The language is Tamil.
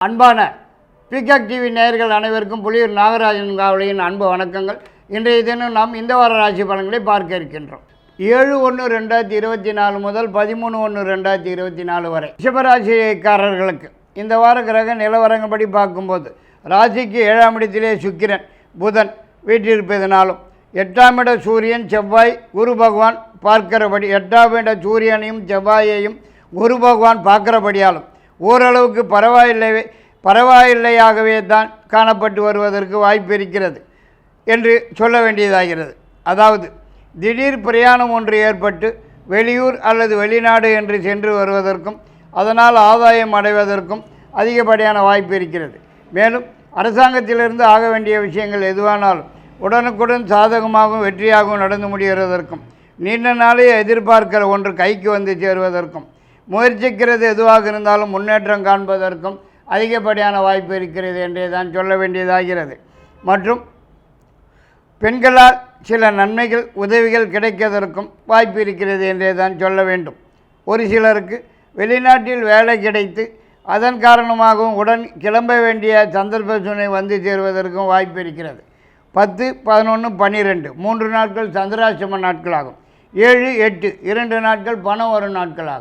அன்பான பிகாக் டிவி நேயர்கள் அனைவருக்கும் புலியூர் நாகராஜன் காவலியின் அன்பு வணக்கங்கள். இன்றைய தினம் நாம் இந்த வார ராசி பலன்களை பார்க்க இருக்கின்றோம். ஏழு ஒன்று ரெண்டாயிரத்தி இருபத்தி நாலு முதல் பதிமூணு ஒன்று ரெண்டாயிரத்தி இருபத்தி நாலு வரை ரிஷபராசிக்காரர்களுக்கு இந்த வார கிரக நிலவரங்கப்படி பார்க்கும்போது ராசிக்கு ஏழாம் இடத்திலே சுக்கிரன் புதன் வீட்டிருப்பதனாலும் எட்டாம் இட சூரியன் செவ்வாய் குரு பகவான் பார்க்கிறபடி எட்டாம் இட சூரியனையும் செவ்வாயையும் குரு பகவான் பார்க்கிறபடியாலும் ஓரளவுக்கு பரவாயில்லை பரவாயில்லையாகவே தான் காணப்பட்டு வருவதற்கு வாய்ப்பு இருக்கிறது என்று சொல்ல வேண்டியதாகிறது. அதாவது திடீர் பிரயாணம் ஒன்று ஏற்பட்டு வெளியூர் அல்லது வெளிநாடு என்று சென்று வருவதற்கும் அதனால் ஆதாயம் அடைவதற்கும் அதிகப்படியான வாய்ப்பு இருக்கிறது. மேலும் அரசாங்கத்திலிருந்து ஆக வேண்டிய விஷயங்கள் எதுவானாலும் உடனுக்குடன் சாதகமாகவும் வெற்றியாகவும் நடந்து முடிகிறதற்கும் நீண்ட நாளே எதிர்பார்க்கிற ஒன்று கைக்கு வந்து சேருவதற்கும் முயற்சிக்கிறது எதுவாக இருந்தாலும் முன்னேற்றம் காண்பதற்கும் அதிகப்படியான வாய்ப்பு இருக்கிறது என்றே தான் சொல்ல வேண்டியதாகிறது. மற்றும் பெண்களால் சில நன்மைகள் உதவிகள் கிடைக்கதற்கும் வாய்ப்பு இருக்கிறது என்றே தான் சொல்ல வேண்டும். ஒரு சிலருக்கு வெளிநாட்டில் வேலை கிடைத்து அதன் காரணமாகவும் உடன் கிளம்ப வேண்டிய சந்தர்ப்ப சூழ்நிலை வந்து சேருவதற்கும் வாய்ப்பு இருக்கிறது. பத்து பதினொன்று பன்னிரெண்டு மூன்று நாட்கள் சந்திராசிரம நாட்களாகும். ஏழு எட்டு இரண்டு நாட்கள் பணம் வரும் நாட்களாகும்.